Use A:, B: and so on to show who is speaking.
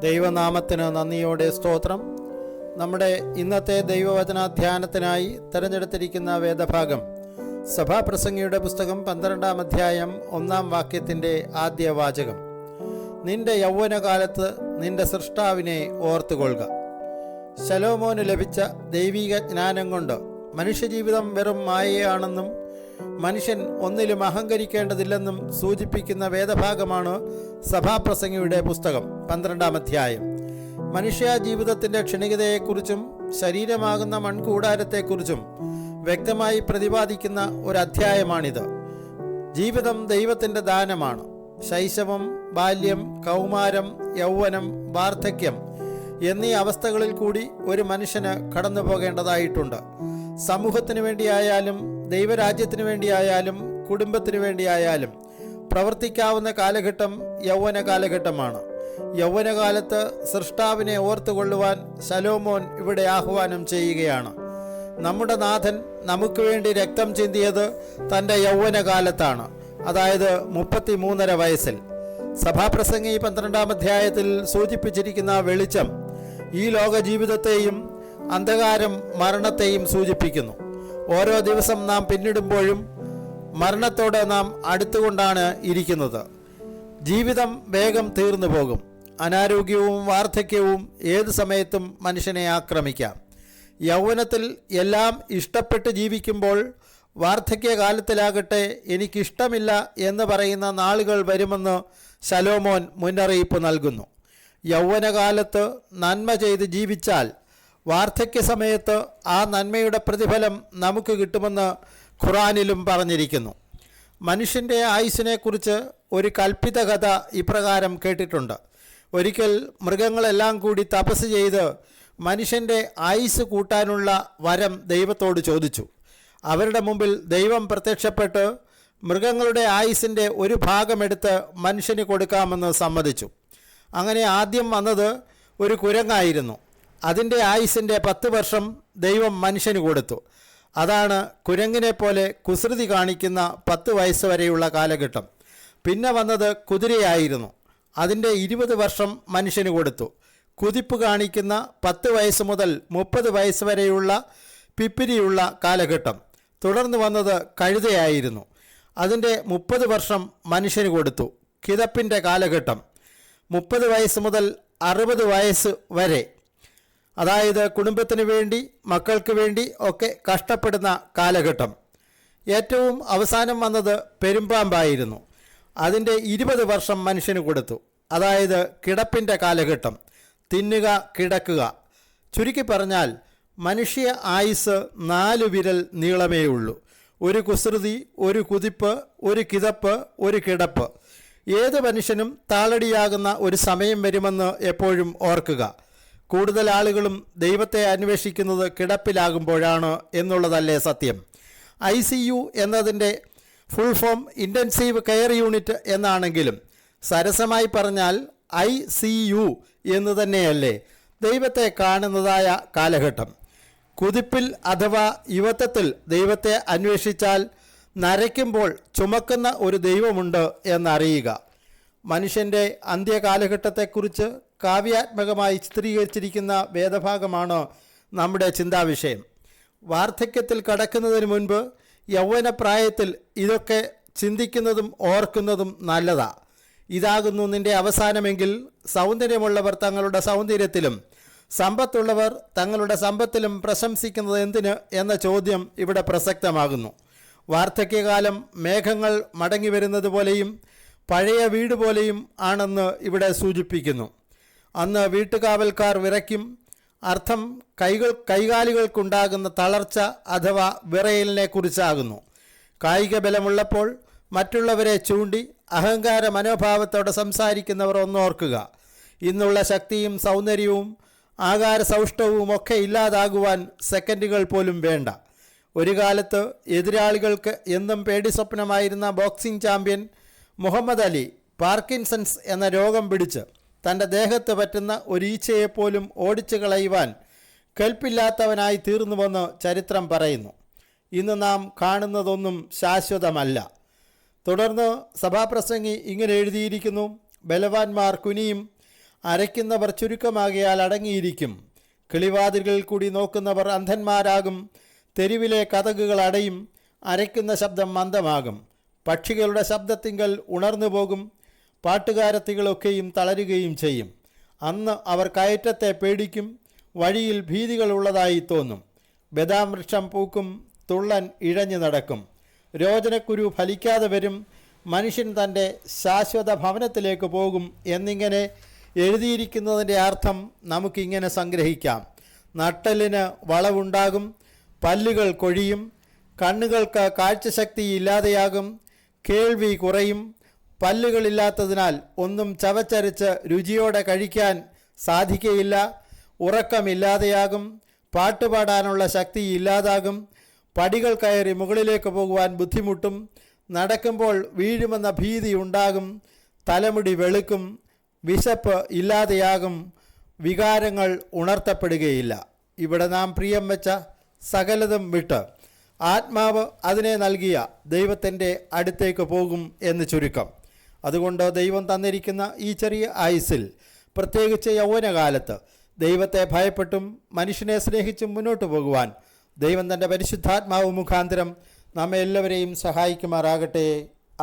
A: ദൈവനാമത്തിന് നന്ദിയോടെ സ്തോത്രം. നമ്മുടെ ഇന്നത്തെ ദൈവവചന ധ്യാനത്തിനായി തിരഞ്ഞെടുത്തിരിക്കുന്ന വേദഭാഗം സഭാപ്രസംഗിയുടെ പുസ്തകം പന്ത്രണ്ടാം അധ്യായം ഒന്നാം വാക്യത്തിന്റെ ആദ്യ വാചകം. നിന്റെ യൗവനകാലത്ത് നിന്റെ സൃഷ്ടാവിനെ ഓർത്തുകൊള്ളുക. ശലോമോന് ലഭിച്ച ദൈവിക ജ്ഞാനം കൊണ്ട് മനുഷ്യജീവിതം വെറും മായയാണെന്നും മനുഷ്യൻ ഒന്നിലും അഹങ്കരിക്കേണ്ടതില്ലെന്നും സൂചിപ്പിക്കുന്ന വേദഭാഗമാണ് സഭാപ്രസംഗിയുടെ പുസ്തകം. പന്ത്രണ്ടാം അധ്യായം. മനുഷ്യ ജീവിതത്തിന്റെ ക്ഷണികതയെക്കുറിച്ചും ശരീരമാകുന്ന മൺകൂടാരത്തെക്കുറിച്ചും വ്യക്തമായി പ്രതിപാദിക്കുന്ന ഒരു അധ്യായമാണിത് ജീവിതം ദൈവത്തിന്റെ ദാനമാണ്. ശൈശവം ബാല്യം കൗമാരം യൗവനം വാർദ്ധക്യം എന്നീ അവസ്ഥകളിൽ കൂടി ഒരു മനുഷ്യന് കടന്നു പോകേണ്ടതായിട്ടുണ്ട് സമൂഹത്തിന് വേണ്ടിയായാലും ദൈവരാജ്യത്തിന് വേണ്ടിയായാലും കുടുംബത്തിന് വേണ്ടിയായാലും പ്രവർത്തിക്കാവുന്ന കാലഘട്ടം യൗവന കാലഘട്ടമാണ്. യൗവനകാലത്ത് സൃഷ്ടാവിനെ ഓർത്തുകൊള്ളുവാൻ ശലോമോൻ ഇവിടെ ആഹ്വാനം ചെയ്യുകയാണ്. നമ്മുടെ നാഥൻ നമുക്ക് വേണ്ടി രക്തം ചിന്തിയത് തന്റെ യൗവനകാലത്താണ് അതായത് മുപ്പത്തി മൂന്നര വയസ്സിൽ. സഭാപ്രസംഗി പന്ത്രണ്ടാം അധ്യായത്തിൽ സൂചിപ്പിച്ചിരിക്കുന്ന വെളിച്ചം ഈ ലോക ജീവിതത്തെയും അന്ധകാരം മരണത്തെയും സൂചിപ്പിക്കുന്നു. ഓരോ ദിവസം നാം പിന്നിടുമ്പോഴും മരണത്തോട് നാം അടുത്തുകൊണ്ടാണ് ഇരിക്കുന്നത്. ജീവിതം വേഗം തീർന്നു പോകും. അനാരോഗ്യവും വാർദ്ധക്യവും ഏത് സമയത്തും മനുഷ്യനെ ആക്രമിക്കാം. യൗവനത്തിൽ എല്ലാം ഇഷ്ടപ്പെട്ട് ജീവിക്കുമ്പോൾ വാർദ്ധക്യകാലത്തിലാകട്ടെ എനിക്കിഷ്ടമില്ല എന്ന് പറയുന്ന നാളുകൾ വരുമെന്ന് ശലോമോൻ മുന്നറിയിപ്പ് നൽകുന്നു. യൗവനകാലത്ത് നന്മ ചെയ്ത് ജീവിച്ചാൽ വാർദ്ധക്യ സമയത്ത് ആ നന്മയുടെ പ്രതിഫലം നമുക്ക് കിട്ടുമെന്ന് ഖുറാനിലും പറഞ്ഞിരിക്കുന്നു. മനുഷ്യന്റെ ആയുസിനെക്കുറിച്ച് ഒരു കൽപ്പിത കഥ ഇപ്രകാരം കേട്ടിട്ടുണ്ട്. ഒരിക്കൽ മൃഗങ്ങളെല്ലാം കൂടി തപസ് ചെയ്ത് മനുഷ്യന്റെ ആയുസ് കൂട്ടാനുള്ള വരം ദൈവത്തോട് ചോദിച്ചു. അവരുടെ മുമ്പിൽ ദൈവം പ്രത്യക്ഷപ്പെട്ട് മൃഗങ്ങളുടെ ആയുസിന്റെ ഒരു ഭാഗമെടുത്ത് മനുഷ്യന് കൊടുക്കാമെന്ന് സമ്മതിച്ചു. അങ്ങനെ ആദ്യം വന്നത് ഒരു കുരങ്ങായിരുന്നു. അതിന്റെ ആയുസിന്റെ പത്ത് വർഷം ദൈവം മനുഷ്യന് കൊടുത്തു. അതാണ് കുരങ്ങിനെ പോലെ കുസൃതി കാണിക്കുന്ന പത്ത് വയസ്സ് വരെയുള്ള കാലഘട്ടം. പിന്നെ വന്നത് കുതിരയായിരുന്നു. അതിന്റെ ഇരുപത് വർഷം മനുഷ്യന് കൊടുത്തു. കുതിപ്പ് കാണിക്കുന്ന പത്ത് വയസ്സ് മുതൽ മുപ്പത് വയസ്സ് വരെയുള്ള പിപ്പിരിയുള്ള കാലഘട്ടം. തുടർന്ന് വന്നത് കഴുതയായിരുന്നു. അതിന്റെ മുപ്പത് വർഷം മനുഷ്യന് കൊടുത്തു. കിതപ്പിന്റെ കാലഘട്ടം. മുപ്പത് വയസ്സ് മുതൽ അറുപത് വയസ്സ് വരെ. അതായത് കുടുംബത്തിന് വേണ്ടി മക്കൾക്ക് വേണ്ടി ഒക്കെ കഷ്ടപ്പെടുന്ന കാലഘട്ടം. ഏറ്റവും അവസാനം വന്നത് പെരുമ്പാമ്പായിരുന്നു. അതിന്റെ ഇരുപത് വർഷം മനുഷ്യന് കൊടുത്തു. അതായത് കിടപ്പിന്റെ കാലഘട്ടം. തിന്നുക കിടക്കുക. ചുരുക്കി പറഞ്ഞാൽ മനുഷ്യ ആയുസ് നാലു വിരൽ നീളമേ ഉള്ളൂ. ഒരു കുസൃതി ഒരു കുതിപ്പ് ഒരു കിതപ്പ് ഒരു കിടപ്പ്. ഏത് മനുഷ്യനും താളടിയാകുന്ന ഒരു സമയം വരുമെന്ന് എപ്പോഴും ഓർക്കുക. കൂടുതൽ ആളുകളും ദൈവത്തെ അന്വേഷിക്കുന്നത് കിടപ്പിലാകുമ്പോഴാണ് എന്നുള്ളതല്ലേ സത്യം. ഐ എന്നതിന്റെ full form intensive care unit എന്നാണെങ്കിലും സരസമായി പറഞ്ഞാൽ ഐ സി യു എന്ന് തന്നെയല്ലേ ദൈവത്തെ കാണുന്നതായ കാലഘട്ടം. കുതിപ്പിൽ അഥവാ യുവത്വത്തിൽ ദൈവത്തെ അന്വേഷിച്ചാൽ നരയ്ക്കുമ്പോൾ ചുമക്കുന്ന ഒരു ദൈവമുണ്ട് എന്നറിയുക. മനുഷ്യന്റെ അന്ത്യകാലഘട്ടത്തെക്കുറിച്ച് കാവ്യാത്മകമായി ചിത്രീകരിച്ചിരിക്കുന്ന വേദഭാഗമാണ് നമ്മുടെ ചിന്താവിഷയം. വാർദ്ധക്യത്തിൽ കടക്കുന്നതിന് മുൻപ് യൗവനപ്രായത്തിൽ ഇതൊക്കെ ചിന്തിക്കുന്നതും ഓർക്കുന്നതും നല്ലതാ. ഇതാകുന്നു നിന്റെ അവസാനമെങ്കിൽ സൗന്ദര്യമുള്ളവർ തങ്ങളുടെ സൗന്ദര്യത്തിലും സമ്പത്തുള്ളവർ തങ്ങളുടെ സമ്പത്തിലും പ്രശംസിക്കുന്നത് എന്തിന് എന്ന ചോദ്യം ഇവിടെ പ്രസക്തമാകുന്നു. വാർദ്ധക്യകാലം മേഘങ്ങൾ മടങ്ങി വരുന്നത് പോലെയും പഴയ വീട് പോലെയും ആണെന്ന് ഇവിടെ സൂചിപ്പിക്കുന്നു. അന്ന് വീട്ടുകാവൽക്കാർ വിറയ്ക്കും അർത്ഥം കൈകൾ കൈകാലുകൾക്കുണ്ടാകുന്ന തളർച്ച അഥവാ വിറയലിനെ കുറിച്ചാകുന്നു. കായിക ബലമുള്ളപ്പോൾ മറ്റുള്ളവരെ ചൂണ്ടി അഹങ്കാര മനോഭാവത്തോടെ സംസാരിക്കുന്നവർ ഒന്നോർക്കുക ഇന്നുള്ള ശക്തിയും സൗന്ദര്യവും ആകാര സൗഷ്ടവും ഒക്കെ ഇല്ലാതാകുവാൻ സെക്കൻഡുകൾ പോലും വേണ്ട. ഒരു കാലത്ത് എതിരാളികൾക്ക് എന്നും പേടി സ്വപ്നമായിരുന്ന boxing champion Muhammad Ali Parkinson's എന്ന രോഗം പിടിച്ച് തന്റെ ദേഹത്ത് പറ്റുന്ന ഒരീച്ചയെപ്പോലും ഓടിച്ചു കളയുവാൻ കെൽപ്പില്ലാത്തവനായി തീർന്നുവെന്ന് ചരിത്രം പറയുന്നു. ഇന്ന് നാം കാണുന്നതൊന്നും ശാശ്വതമല്ല. തുടർന്ന് സഭാപ്രസംഗി ഇങ്ങനെ എഴുതിയിരിക്കുന്നു. ബലവാന്മാർ കുനിയും അരയ്ക്കുന്നവർ ചുരുക്കമാകിയാൽ അടങ്ങിയിരിക്കും. കിളിവാതിലുകളിൽ കൂടി നോക്കുന്നവർ അന്ധന്മാരാകും. തെരുവിലെ കഥകുകൾ അടയും. അരയ്ക്കുന്ന ശബ്ദം മന്ദമാകും. പക്ഷികളുടെ ശബ്ദത്തിങ്കൽ ഉണർന്നു പോകും പാട്ടുകാരത്തികളൊക്കെയും തളരുകയും ചെയ്യും. അന്ന് അവർ കയറ്റത്തെ പേടിക്കും വഴിയിൽ ഭീതികളുള്ളതായി തോന്നും. ബദാം വൃക്ഷം പൂക്കും തുള്ളൻ ഇഴഞ്ഞു നടക്കും. രോചനക്കുരു ഫലിക്കാതെ വരും മനുഷ്യൻ തന്റെ ശാശ്വത ഭവനത്തിലേക്ക് പോകും എന്നിങ്ങനെ എഴുതിയിരിക്കുന്നതിന്റെ അർത്ഥം നമുക്കിങ്ങനെ സംഗ്രഹിക്കാം. നട്ടലിന് വളവുണ്ടാകും പല്ലുകൾ കൊഴിയും കണ്ണുകൾക്ക് കാഴ്ചശക്തി ഇല്ലാതെയാകും കേൾവി കുറയും പല്ലുകളില്ലാത്തതിനാൽ ഒന്നും ചവച്ചരച്ച് രുചിയോടെ കഴിക്കാൻ സാധിക്കയില്ല. ഉറക്കമില്ലാതെയാകും. പാട്ടുപാടാനുള്ള ശക്തി ഇല്ലാതാകും. പടികൾ കയറി മുകളിലേക്ക് പോകുവാൻ ബുദ്ധിമുട്ടും. നടക്കുമ്പോൾ വീഴുമെന്ന ഭീതി ഉണ്ടാകും. തലമുടി വെളുക്കും. വിശപ്പ് ഇല്ലാതെയാകും. വികാരങ്ങൾ ഉണർത്തപ്പെടുകയില്ല. ഇവിടെ നാം പ്രിയം വെച്ച സകലതും വിട്ട് ആത്മാവ് അതിനെ നൽകിയ ദൈവത്തിന്റെ അടുത്തേക്ക് പോകും എന്ന് ചുരുക്കം. അതുകൊണ്ട് ദൈവം തന്നിരിക്കുന്ന ഈ ചെറിയ ആയുസിൽ പ്രത്യേകിച്ച് യൗവനകാലത്ത് ദൈവത്തെ ഭയപ്പെട്ടും മനുഷ്യനെ സ്നേഹിച്ചും മുന്നോട്ട് പോകുവാൻ ദൈവം തന്റെ പരിശുദ്ധാത്മാവ് മുഖാന്തരം നമ്മെ എല്ലാവരെയും സഹായിക്കുമാറാകട്ടെ.